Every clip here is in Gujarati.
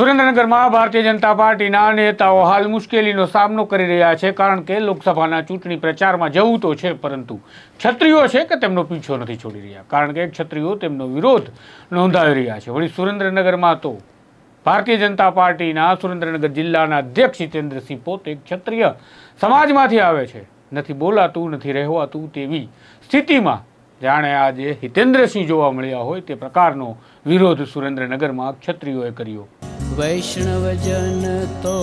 સુરેન્દ્રનગરમાં ભારતીય જનતા પાર્ટીના નેતાઓ હાલ મુશ્કેલીનો સામનો કરી રહ્યા છે કારણ કે લોકસભાના ચૂંટણી પ્રચારમાં જવું તો છે, પરંતુ ક્ષત્રિયો છે કે તેમનો પીછો નથી છોડી રહ્યા? કારણ કે ક્ષત્રિયો તેમનો વિરોધ નોંધાવી રહ્યા છે. વળી સુરેન્દ્રનગરમાં તો ભારતીય જનતા પાર્ટીના સુરેન્દ્રનગર જિલ્લાના અધ્યક્ષ જીતેન્દ્રસિંહ પોતે ક્ષત્રિય સમાજમાંથી આવે છે. નથી બોલાતું, નથી રહેવાતું તેવી સ્થિતિમાં જાણે આજે હિતેન્દ્રસિંહ જોવા મળ્યા હોય તે પ્રકારનો વિરોધ સુરેન્દ્રનગરમાં ક્ષત્રિયોએ કર્યો. વૈષ્ણવજન તો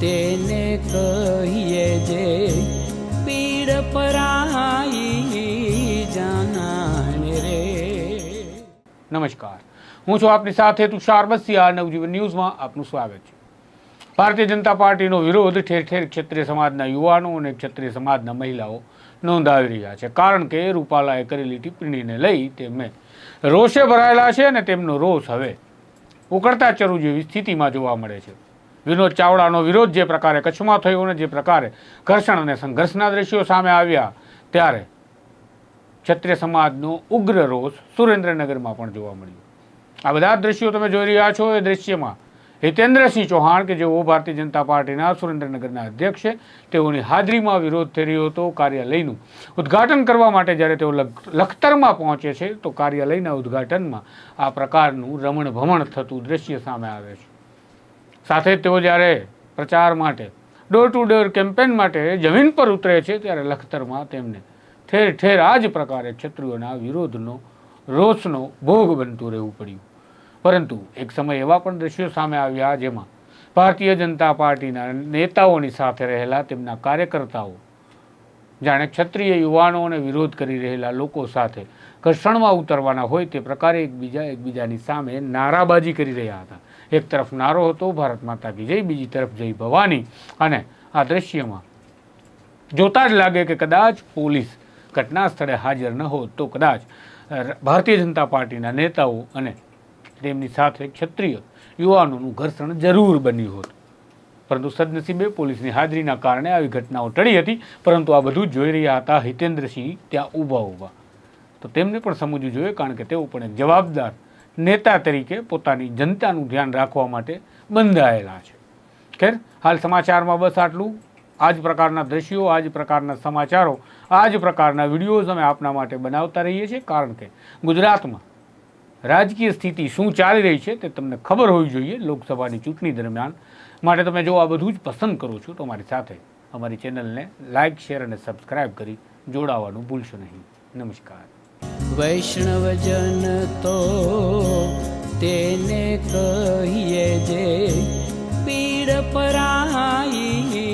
તેને કહીએ જે પીડ પરાઈ જાનાને રે. નમસ્કાર. હું છું આપની સાથે તુષાર બસિયા નવજીવન ન્યૂઝમાં આપનું સ્વાગત છે. ભારતીય જનતા પાર્ટીનો વિરોધ ઠેર ઠેર ક્ષત્રિય સમાજના યુવાનો અને ક્ષત્રિય સમાજના મહિલાઓ નોંધાવી રહ્યા છે. કારણ કે રૂપાલાએ કરેલી ટિપ્પણીને લઈ તેમને રોષે ભરાયેલા છે અને તેમનો રોષ હવે ઉકળતા ચરુ જેવી સ્થિતિમાં જોવા મળે છે. વિનોદ ચાવડાનો વિરોધ જે પ્રકારે કચ્છમાં થયો અને જે પ્રકારે ઘર્ષણ અને સંઘર્ષના દ્રશ્યો સામે આવ્યા ત્યારે ક્ષત્રિય સમાજનો ઉગ્ર રોષ સુરેન્દ્રનગરમાં પણ જોવા મળ્યો. આ બધા દ્રશ્યો તમે જોઈ રહ્યા છો એ દ્રશ્યમાં હિતેન્દ્રસિંહ ચૌહાણ, કે જેઓ ભારતીય જનતા પાર્ટીના સુરેન્દ્રનગરના અધ્યક્ષ છે, તેઓની હાજરીમાં વિરોધ થઈ રહ્યો હતો કાર્યાલયનું ઉદ્ઘાટન કરવા માટે જ્યારે તેઓ લખ- લખતરમાં પહોંચે છે, તો કાર્યાલયના ઉદ્ઘાટનમાં આ પ્રકારનું રમણભમણ થતું દ્રશ્ય સામે આવે છે. સાથે તેઓ જ્યારે પ્રચાર માટે, ડોર ટુ ડોર કેમ્પેન માટે જમીન પર ઉતરે છે, ત્યારે લખતરમાં તેમને ઠેર ઠેર આ જ પ્રકારે ક્ષત્રિયોના વિરોધનો, રોષનો ભોગ બનતું રહેવું પડ્યું. પરંતુ એક સમય એવા પણ દ્રશ્યો સામે આવ્યા જેમાં ભારતીય જનતા પાર્ટીના નેતાઓની સાથે રહેલા તેમના કાર્યકર્તાઓ, જાણે ક્ષત્રિય યુવાનોને વિરોધ કરી રહેલા લોકો સાથે ઘર્ષણમાં ઉતરવાના હોય તે પ્રકારે એકબીજા એકબીજાની સામે નારાબાજી કરી રહ્યા હતા. એક તરફ નારો હતો, ભારત માતા કી જય, બીજી તરફ જય ભવાની. અને આ દ્રશ્યમાં જોતા જ લાગે કે કદાચ પોલીસ ઘટના સ્થળે હાજર ન હોત તો કદાચ ભારતીય જનતા પાર્ટીના નેતાઓ અને તેમની સાથે ક્ષત્રિય યુવાનોનું ઘર્ષણ જરૂર બન્યું હતું. પરંતુ સદનસીબે પોલીસની હાજરીના કારણે આવી ઘટનાઓ ટળી હતી, પરંતુ આ બધું જોઈ રહ્યા હતા હિતેન્દ્રસિંહ ત્યાં ઊભા ઊભા. તો તેમને પણ સમજવું જોઈએ, કારણ કે તેઓ પણ એક જવાબદાર નેતા તરીકે પોતાની જનતાનું ધ્યાન રાખવા માટે બંધાયેલા છે. ખેર, હાલ સમાચારમાં બસ આટલું. આ જ પ્રકારના દ્રશ્યો આ જ પ્રકારના સમાચારો આ જ પ્રકારના વિડીયોઝ અમે આપના માટે બનાવતા રહીએ છીએ, કારણ કે ગુજરાતમાં રાજકીય સ્થિતિ શું ચાલી રહી છે તે તમને ખબર હોવી જોઈએ લોકસભાની ચૂંટણી દરમિયાન. માટે તમે જો આ બધું જ પસંદ કરો છો તો અમારી સાથે અમારી ચેનલને લાઇક શેર અને સબસ્ક્રાઇબ કરી જોડાવાનું ભૂલશો નહીં. નમસ્કાર. વૈષ્ણવજન તો તેને કહીએ જે પીડ પરાઈ